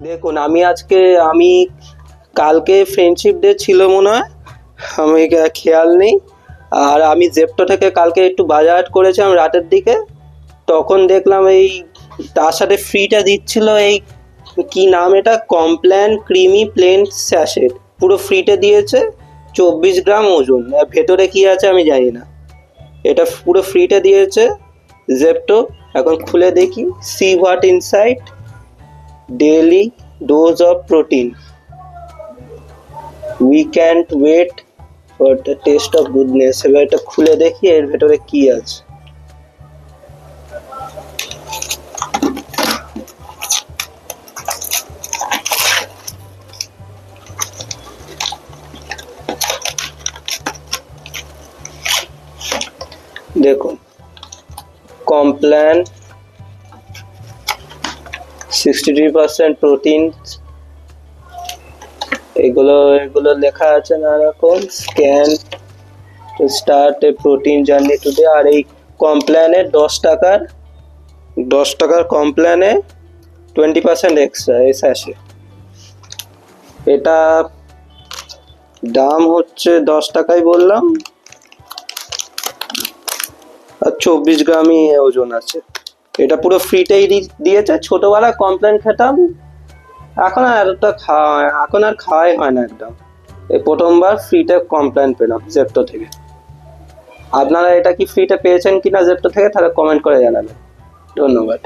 দেখুন, আমি আজকে, আমি কালকে ফ্রেন্ডশিপ ডে ছিল মনে হয়। আমি খেয়াল নেই। আর আমি জেপটো থেকে কালকে একটু বাজার করেছিলাম রাতের দিকে। তখন দেখলাম এই তার সাথে ফ্রিটা দিচ্ছিল এই কি নাম এটা? কমপ্ল্যান ক্রিমি প্লেন স্যাশেট পুরো ফ্রিতে দিয়েছে, চব্বিশ গ্রাম ওজন। ভেতরে কি আছে আমি জানি না। এটা পুরো ফ্রিতে দিয়েছে জেপটো এখন খুলে দেখি see what inside daily dose of protein. We can't wait for the taste of goodness. এবার এটা খুলে দেখি এর ভেতরে কি আছে দেখুন Complan sixty three percent protein এগুলো এগুলো লেখা আছে না রকম scan to start a protein journey today আর এই কমপ্ল্যানে দশ টাকার দশ টাকার কমপ্ল্যানে টোয়েন্টি পার্সেন্ট এক্সট্রা এই স্যাশে এটা দাম হচ্ছে দশ টাকাই বললাম। আর চব্বিশ গ্রামই ওজন আছে। এটা পুরো ফ্রিতেই দিয়েছে। ছোটবেলা কমপ্লেন খেতাম। এখন আর এতটা খাওয়া এখন আর খাওয়াই হয় না একদম। এই প্রথমবার ফ্রিতে কমপ্লেন পেলাম জেপ্টো থেকে। আপনারা এটা কি ফ্রিতে পেয়েছেন কিনা জেপ্টো থেকে তাহলে কমেন্ট করে জানাবেন। ধন্যবাদ।